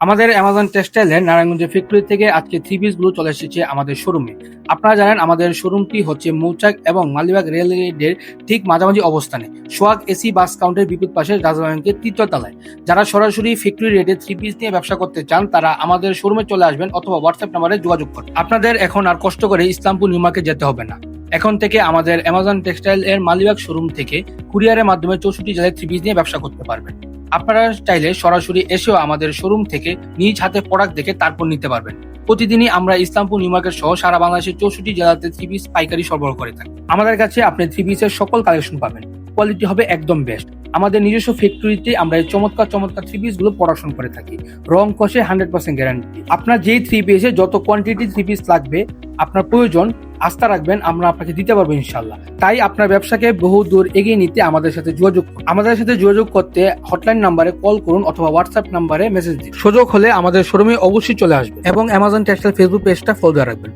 আমাদের অ্যামাজন টেক্সটাইলের নারায়ণগঞ্জের ফ্যাক্টরি থেকে আজকে থ্রি পিসগুলো চলে এসেছে আমাদের শোরুমে আপনারা জানেন আমাদের শোরুমটি হচ্ছে মৌচাক এবং মালিবাগ রেল ঠিক মাঝামাঝি অবস্থানে। সোয়াগ এসি বাস কাউন্টের বিপরীত পাশে রাজা ব্যাংকের তৃতীয় তলায়। যারা সরাসরি ফ্যাক্টরি রেটে থ্রি পিস নিয়ে ব্যবসা করতে চান, তারা আমাদের শোরুমে চলে আসবেন অথবা হোয়াটসঅ্যাপ নাম্বারে যোগাযোগ করুন। আপনাদের এখন আর কষ্ট করে ইসলামপুর নিউ মার্কেট যেতে হবে না। এখন থেকে আমাদের অ্যামাজন টেক্সটাইল এর মালিবাগ শোরুম থেকে কুরিয়ারের মাধ্যমে চৌষট্টি জেলায় থ্রি পিস নিয়ে ব্যবসা করতে পারবেন। আপনারা চাইলে সরাসরি এসেও আমাদের শোরুম থেকে নিজ হাতে প্রোডাক্ট দেখে তারপর নিতে পারবেন। প্রতিদিনই আমরা ইসলামপুর নিউ মার্কেট সহ সারা বাংলাদেশের চৌষট্টি জেলাতে থ্রি পিস পাইকারি সরবরাহ করে থাকি। আমাদের কাছে আপনি থ্রি পিসের সকল কালেকশন পাবেন। কোয়ালিটি হবে একদম বেস্ট আমাদের নিজস্ব ফ্যাক্টরিতে আমরা এই চমৎকার চমৎকার থ্রি পিসগুলো প্রোডাকশন করে থাকি। রং কষে হান্ড্রেড পার্সেন্ট গ্যারান্টি আপনার যেই থ্রি পিসে যত কোয়ান্টিটি থ্রি পিস লাগবে, আপনার প্রয়োজন, আস্থা রাখবেন, আমরা আপনাকে দিতে পারব ইনশাল্লাহ তাই আপনার ব্যবসাকে বহু দূর এগিয়ে নিতে আমাদের সাথে যোগাযোগ আমাদের সাথে যোগাযোগ করতে হটলাইন নাম্বারে কল করুন অথবা হোয়াটসঅ্যাপ নাম্বারে মেসেজ দিন। সুযোগ হলে আমাদের শোরুমে অবশ্যই চলে আসবে এবং অ্যামাজন টেক্সটাইল ফেসবুক পেজটা ফলো রাখবেন।